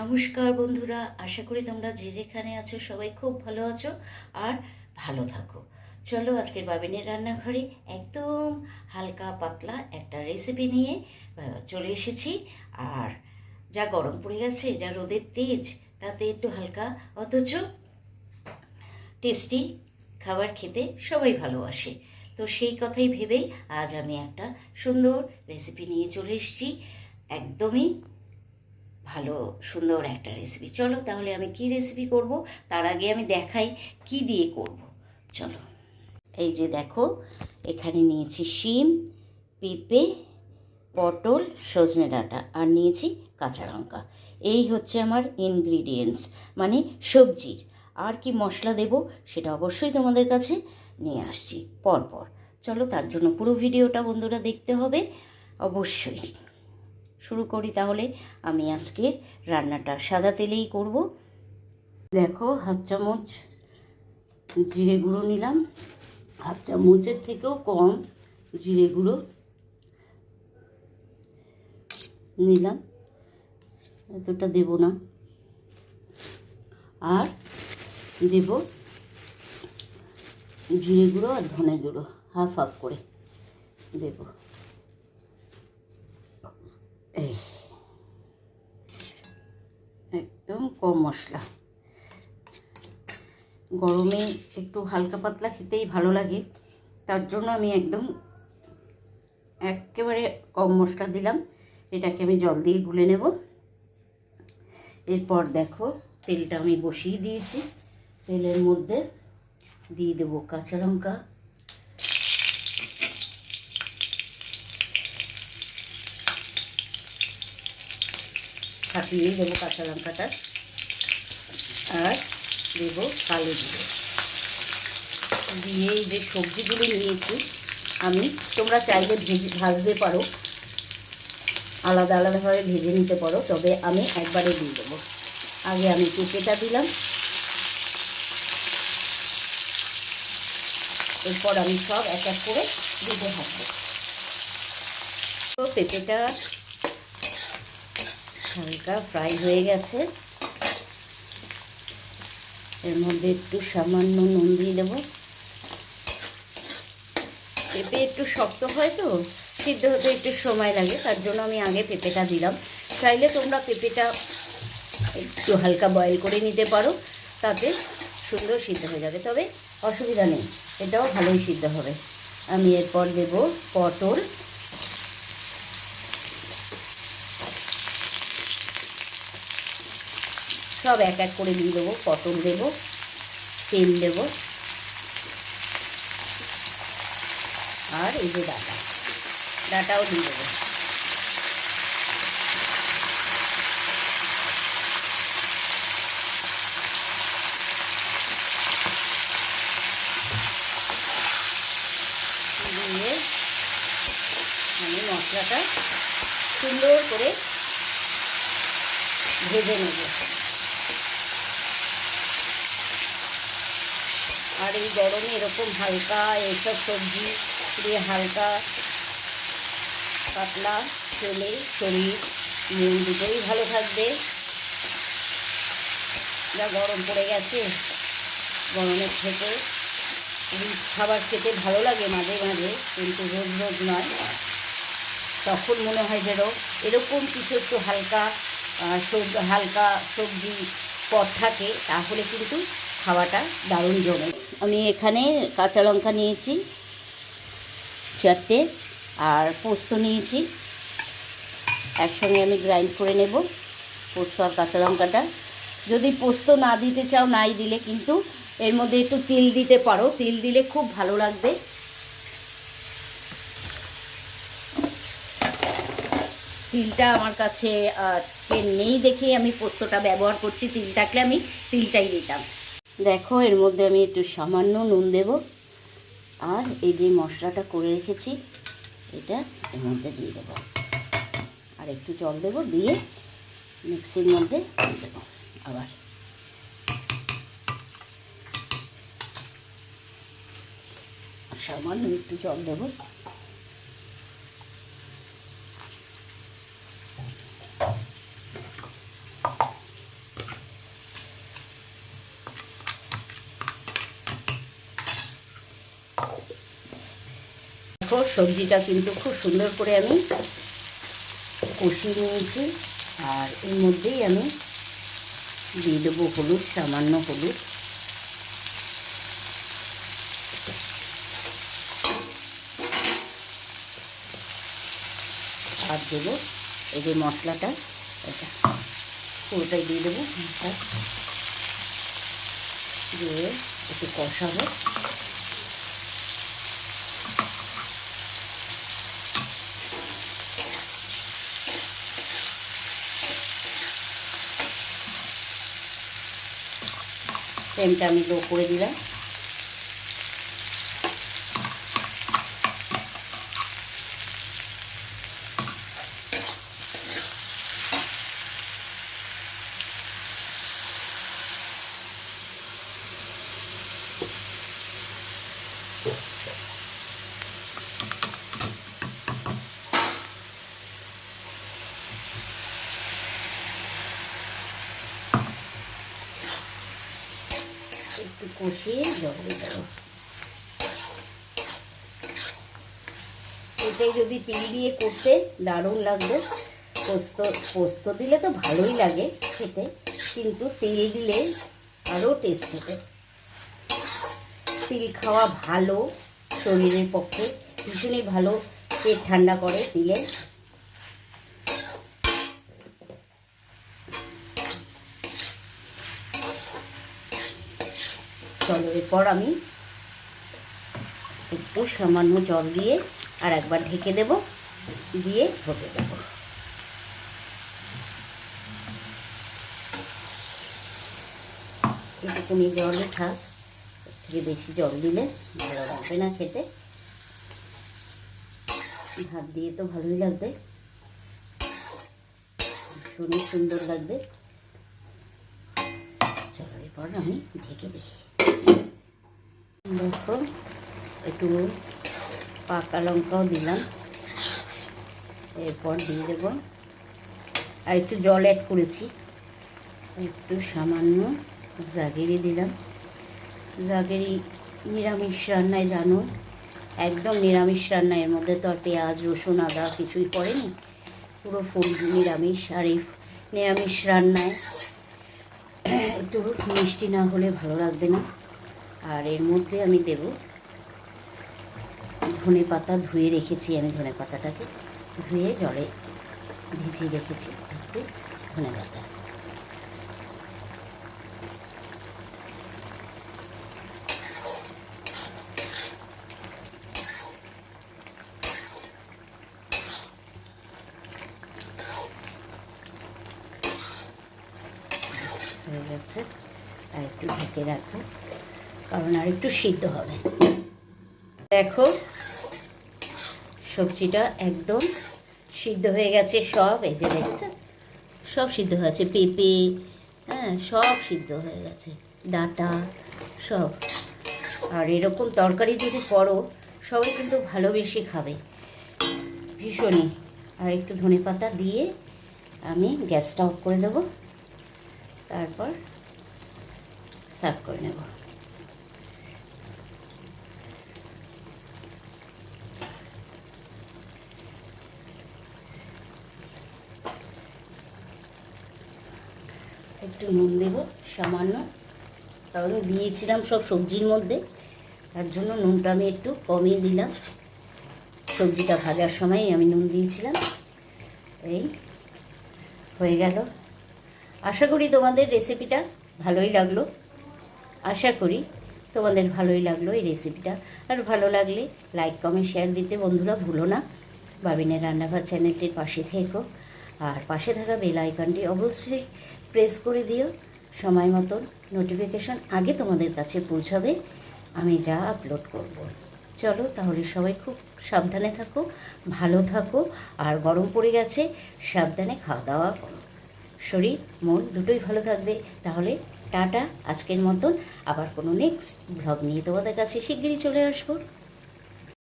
নমস্কার বন্ধুরা, আশা করি তোমরা যে যেখানে আছো সবাই খুব ভালো আছো আর ভালো থাকো। চলো আজকের বাবিনের রান্নাঘরে একদম হালকা পাতলা একটা রেসিপি নিয়ে চলে এসেছি। আর যা গরম পড়ে গেছে, যা রোদের তেজ, তাতে একটু হালকা, অথচ টেস্টি খাবার খেতে সবাই ভালোবাসে তো সেই কথাই ভেবেই আজ আমি একটা সুন্দর রেসিপি নিয়ে চলে এসেছি। একদমই ভালো, সুন্দর একটা রেসিপি চলো তাহলে আমি কি রেসিপি করব? তার আগে আমি দেখাই কি দিয়ে করব। চলো। এই যে দেখো, এখানে নিয়েছি শিম, পেঁপে, পটল, সজনে ডাঁটা আর নিয়েছি কাঁচা লঙ্কা। এই হচ্ছে আমার ইনগ্রিডিয়েন্টস মানে সবজির। আর কি মশলা দেব সেটা অবশ্যই তোমাদের কাছে নিয়ে আসছি পরপর। চলো তার জন্য পুরো ভিডিওটা বন্ধুরা দেখতে হবে। অবশ্যই। শুরু করি তাহলে। আমি আজকে রান্নাটা সাদা তেলেই করব। দেখো, হাফ চামচ জিরে গুঁড়ো নিলাম। হাফ চামচের থেকেও কম জিরে গুঁড়ো নিলাম। এতটা দেব না। আর দেব জিরে গুঁড়ো আর ধনে গুঁড়ো, হাফ হাফ করে দেবো এই একদম কম মশলা। গরমে একটু হালকা পাতলা খেতেই ভালো লাগে। তার জন্য আমি একদম একেবারে কম মশলা দিলাম। এটাকে আমি জল দিয়ে গুলে নেব। এরপর দেখো তেলটা আমি বসিয়ে দিয়েছি। তেলের মধ্যে দিয়ে দেবো কাঁচা লঙ্কা। ফাটিয়ে দেবো কাঁচা লঙ্কাটা। আর দেবো কালো জিরে দিয়ে এই যে সবজিগুলো নিয়েছি, আমি তোমরা চাইলে ভেজে, ভাজতে পারো। আলাদা আলাদাভাবে ভেজে নিতে পারো, তবে আমি একবারে দিয়ে দেবো। আগে আমি পেঁপেটা দিলাম। এরপর আমি সব এক এক করে দিতে থাকব তো পেঁপেটা হালকা ফ্রাই হয়ে গেছে। এর মধ্যে একটু সামান্য নুন দিয়ে দেবো। পেঁপে একটু শক্ত হয় তো, সিদ্ধ হতে একটু সময় লাগে, তার জন্য আমি আগে পেঁপেটা দিলাম। চাইলে তোমরা পেঁপেটা একটু হালকা বয়েল করে নিতে পারো, তাতে সুন্দর সিদ্ধ হয়ে যাবে। তবে অসুবিধা নেই, এটাও ভালোই সিদ্ধ হবে। আমি এরপর দেব পটল। সব এক এক করে দিয়ে দেবো পটল দেবো, তেল দেবো। আর এই যে ডাটা, ডাটাও দিয়ে দেবো। দিয়ে আমি মশলাটা সুন্দর করে ভেজে নেব। আর এই গরমে এরকম হালকা এইসব সবজি দিয়ে হালকা পাতলা খেলে শরীর মন দুটোই ভালো থাকবে। যা গরম পড়ে গেছে গরমের থেকে খাবার খেতে ভালো লাগে মাঝে মাঝে, কিন্তু রোজ রোজ নয়। তখন মনে হয় যেন এরকম কিছু একটু হালকা হালকা সবজি পদ থাকে, তাহলে কিন্তু খাওয়াটা দারুণ জমে। আমি এখানে কাঁচা লঙ্কা নিয়েছি, চারটে, আর পোস্ত নিয়েছি। একসঙ্গে আমি গ্রাইন্ড করে নেব পোস্ত আর কাঁচা লঙ্কাটা। যদি পোস্ত না দিতে চাও, নাই দিলে কিন্তু এর মধ্যে একটু তিল দিতে পারো। তিল দিলে খুব ভালো লাগবে। তিলটা আমার কাছে আজকে নেই দেখে আমি পোস্তটা ব্যবহার করছি। তিল থাকলে আমি তিলটাই দিতাম। দেখো, এর মধ্যে আমি একটু সামান্য নুন দেব। আর এই যে মশলাটা করে রেখেছি, এটা এর মধ্যে দিয়ে দেবো। আর একটু জল দেবো, দিয়ে মিক্সির মধ্যে দেবো আবার। সামান্য একটু জল দেবো। দেখো, সবজিটা কিন্তু খুব সুন্দর করে আমি কষিয়ে নিয়েছি। আর এর মধ্যেই আমি দিয়ে দেবো হলুদ, সামান্য হলুদ। আর দেবো এই যে মশলাটা, এটা পুরোটাই দিয়ে দেবো। দিয়ে একটু কষাবো। ফ্লেমটা আমি লো করে দিলাম একটু কষিয়ে জল দেবো এটাই যদি তিল দিয়ে করতে দারুণ লাগবে, পোস্ত পোস্ত দিলে তো ভালোই লাগে খেতে, কিন্তু তেল দিলে আরও টেস্ট হবে। তিল খাওয়া ভালো শরীরের পক্ষে, ভীষণই ভালো, পেট ঠান্ডা করে তিলে। চলো, এরপর আমি একটু সামান্য জল দিয়ে আর একবার ঢেকে দেব, দিয়ে হতে দেব। এটুকুনি জল থাক থেকে বেশি জল দিলে ভালো লাগবে না খেতে। ভাত দিয়ে তো ভালোই লাগবে। শুনে সুন্দর লাগবে। চলো, এরপর আমি ঢেকে দিই। দেখো, একটু পাকা লঙ্কাও দিলাম। এরপর দিয়ে দেবো। আর একটু জল অ্যাড করেছি। একটু সামান্য জাগেরি দিলাম। জাগেরি নিরামিষ রান্নায় জানো, একদম নিরামিষ রান্না এর মধ্যে তো আর পেঁয়াজ, রসুন, আদা কিছুই পড়েনি। পুরো ফুল নিরামিষ। আর এই নিরামিষ রান্নায় একটু মিষ্টি না হলে ভালো লাগবে না। আর এর মধ্যে আমি দেব ধনে পাতা ধুয়ে রেখেছি আমি ধনে পাতাটাকে। ধুয়ে জলে ভিজিয়ে রেখেছি ধনে পাতা। হয়ে গেছে। আর একটু ঢেকে রাখো। কারণ আর একটু সিদ্ধ হবে। দেখো, সবজিটা একদম সিদ্ধ হয়ে গেছে, সব এই যে দেখছ, সব সিদ্ধ হয়েছে পেঁপে হ্যাঁ সব সিদ্ধ হয়ে গেছে, ডাটা, সব। আর এরকম তরকারি যদি করো, সবাই কিন্তু ভালোবেসে খাবে। ভীষণই। আর একটু ধনে পাতা দিয়ে আমি গ্যাসটা অফ করে দেবো, তারপর সার্ভ করে নেব। একটু নুন দেব, সামান্য। কারণ দিয়েছিলাম সব সবজির মধ্যে। তার জন্য নুনটা আমি একটু কমিয়ে দিলাম। সবজিটা ভাজার সময় আমি নুন দিয়েছিলাম। এই হয়ে গেল। আশা করি তোমাদের রেসিপিটা ভালোই লাগল। আশা করি তোমাদের ভালোই লাগল এই রেসিপিটা আর ভালো লাগলে লাইক কমেন্ট শেয়ার দিতে বন্ধুরা ভুলো না। বাবিনের রান্নাঘর চ্যানেলটির পাশে থেকো। আর পাশে থাকা বেল আইকনটি অবশ্যই প্রেস করে দিও। সময় মতন নোটিফিকেশন আগে তোমাদের কাছে পৌঁছাবে। আমি যা আপলোড করব। চলো তাহলে সবাই খুব সাবধানে থাকো, ভালো থাকো, আর গরম পড়ে গেছে, সাবধানে খাওয়া দাওয়া করো। শরীর, মন দুটোই ভালো থাকবে। তাহলে টাটা, আজকের মতন। আবার কোনো নেক্সট ব্লগ নিয়ে তোমাদের কাছে শিগগিরই চলে আসব।